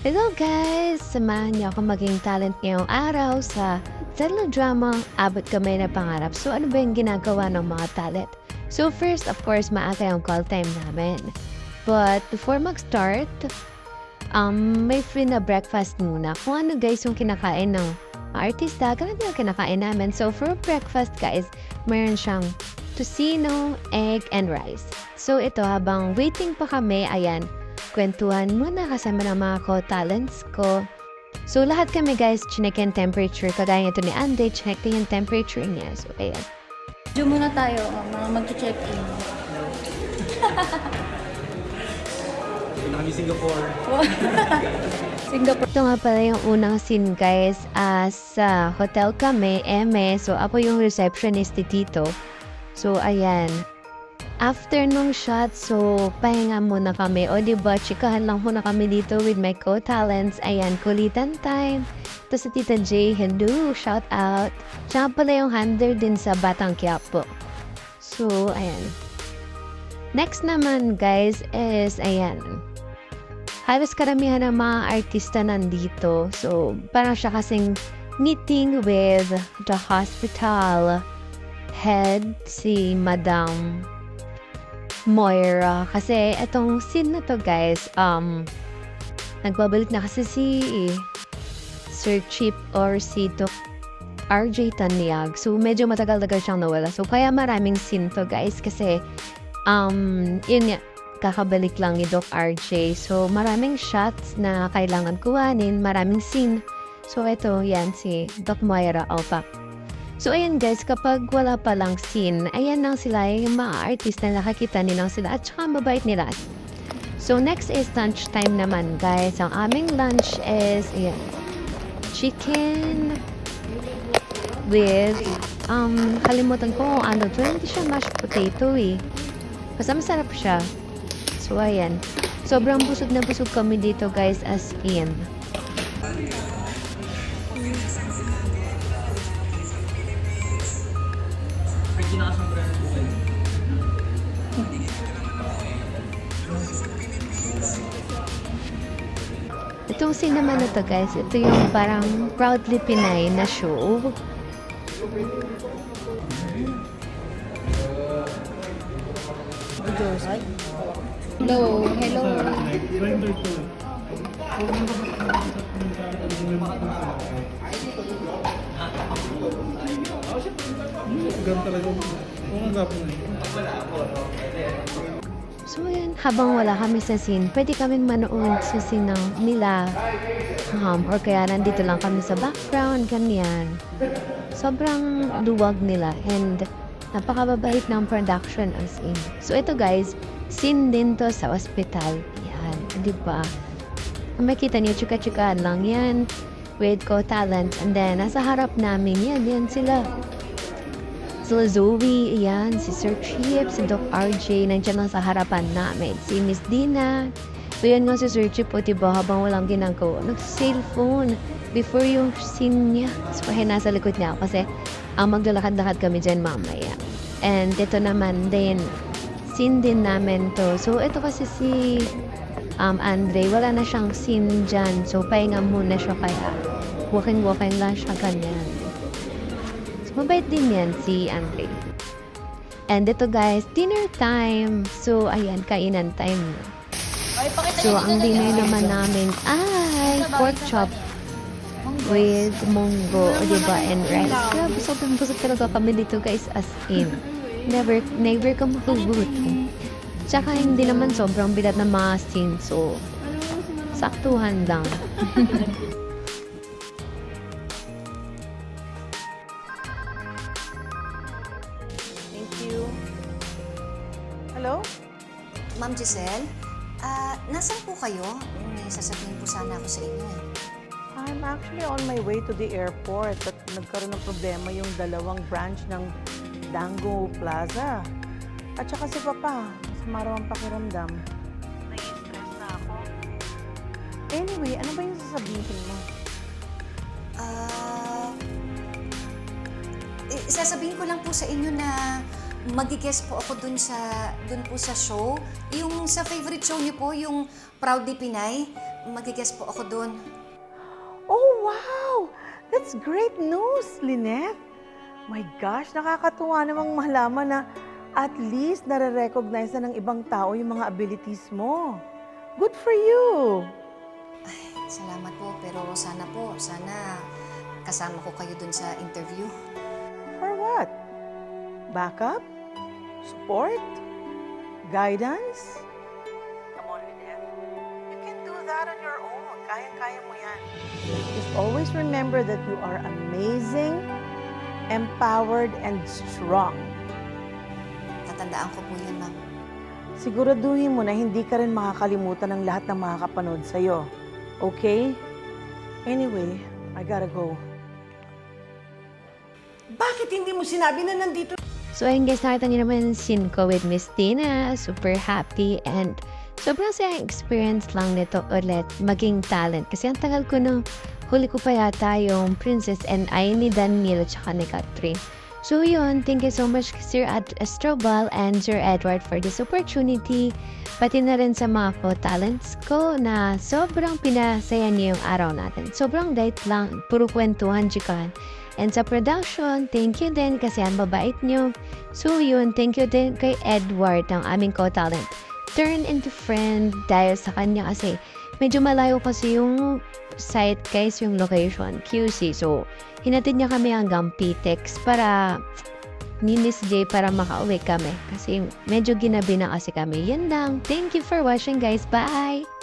Hello guys! Samahan niyo ako maging talent ngayong araw sa teledrama Abot Kamay na Pangarap. So ano ba yung ginagawa ng mga talent? So first, of course, maaga yung call time namin. But before mag-start, um, may free na breakfast muna. Kung ano guys yung kinakain ng artista, ganun yung kinakain namin. So for breakfast guys, mayroon siyang tocino, egg, and rice. So ito, habang waiting pa kami, ayan, kwentuhan muna kasama ng mga co-talents ko. So, lahat kami guys, chinek yung temperature. Kagaya ito ni Ande, chinek din yung temperature niya. So, ayan. Diyo muna tayo, oh, mga mag-check-in. Punta kami Singapore. Singapore. Ito nga pala yung unang scene guys. Sa hotel kami, Eme. So, ako yung receptionist ni Tito. So, ayan. After nung shot, so, pahinga muna kami. O, di ba, chikahan lang muna kami dito with my co-talents. Ayan, kulitan time. Ito si Tita J, hello, shout out. Siya pala yung handler din sa Batang Quiapo. So, ayan. Next naman, guys, is, ayan. Halos karamihan ng mga artista nandito. So, parang siya kasing meeting with the hospital head, si Madam Moira. Kasi etong scene na to guys, um, nagbabalik na kasi si Sir Chip or si Doc RJ Tanyag. So, medyo matagal-tagal siyang nawala. So, kaya maraming scene to guys kasi um, yun nga, kakabalik lang ni Doc RJ. So, maraming shots na kailangan kuhanin, maraming scene. So, ito, yan, si Doc Moira Opak. So, ayan guys, kapag wala pa lang scene, ayan lang sila, yung mga artist na nakakita nilang sila at saka mabait nila. So, next is lunch time naman, guys. Ang aming lunch is, ayan, chicken with, um, kalimutan ko kung ano to. Hindi siya mashed potato eh. Basta masarap siya. So, ayan. Sobrang busog na busog kami dito, guys, as in. Scene naman na to, guys, ito yung parang proudly Pinay na show. Hello, hello. Ganun talaga. Unang gapo na yun. So, ayan, habang wala kami sa scene, pwede kaming manood sa scene nila. Um, or kaya nandito lang kami sa background, ganyan. Sobrang luwag nila and napakababait ng production as in. So, ito guys, scene din to sa ospital. Yan, di ba? Makita niyo, chika-chikaan lang yan with co-talent. And then, nasa harap namin, yan, yan sila. Sila Zoe, ayan, si Sir Chip, si Doc RJ, nandiyan lang sa harapan namin. Si Miss Dina. So yan nga si Sir Chip, o diba, habang walang ginagawa, nag-cellphone before yung scene niya. So kaya nasa likod niya kasi ang maglalakad-lakad kami dyan mamaya. And ito naman din, scene din namin to. So ito kasi si um, Andre, wala na siyang scene dyan. So pahinga muna siya kaya walking-walking lang siya ganyan. Mabait din yan si Andre. And ito guys, dinner time. So, ayan, kainan time pakita So, ang dinner na- naman namin ay pork chop with munggo, o diba, and rice. Grabe, sobrang busog talaga kami dito guys, as in. Never, never ka magugutom. Tsaka hindi naman sobrang bilat na mga scene, so saktuhan lang. Hello? Ma'am Giselle, ah, nasaan po kayo? May sasabihin po sana ako sa inyo eh. I'm actually on my way to the airport at nagkaroon ng problema yung dalawang branch ng Dango Plaza. At saka si Papa, mas maraw ang pakiramdam. Nai-stress na ako. Anyway, ano ba yung sasabihin mo? Ah, eh, sasabihin ko lang po sa inyo na magigest po ako dun sa dun po sa show. Yung sa favorite show niyo po, yung Proudly Pinay. magigess po ako doon. Oh, wow! That's great news, Lynette. My gosh, nakakatuwa namang malaman na at least nare-recognize na ng ibang tao yung mga abilities mo. Good for you! Salamat po, pero sana po, sana kasama ko kayo doon sa interview. Backup? Support? Guidance? Come on, Lynette. You can do that on your own. Kayang-kaya mo yan. Just always remember that you are amazing, empowered, and strong. Tatandaan ko po yun, ma'am. Siguraduhin mo na hindi ka rin makakalimutan ng lahat ng makakapanood sa'yo. Okay? Anyway, I gotta go. Bakit hindi mo sinabi na nandito So ayun guys, nakita niyo naman scene ko with Miss Tina. Super happy and sobrang sayang experience lang nito ulit maging talent. Kasi ang tagal ko nung huli ko pa yata yung Princess and I ni Daniel at saka ni Catherine. So yun, thank you so much Sir Ad- Astrobal and Sir Edward for this opportunity. Pati na rin sa mga co-talents ko na sobrang pinasaya niyo yung araw natin. Sobrang light lang, puro kwentuhan, chikahan. And sa production, thank you din kasi ang babait nyo. So yun, thank you din kay Edward ng aming co-talent. Turn into friend dahil sa kanya kasi medyo malayo kasi yung site guys, yung location, QC. So, hinatid niya kami hanggang PTEX para ni Miss J para makauwi kami. Kasi medyo ginabi na kasi kami. Yan lang. Thank you for watching guys. Bye!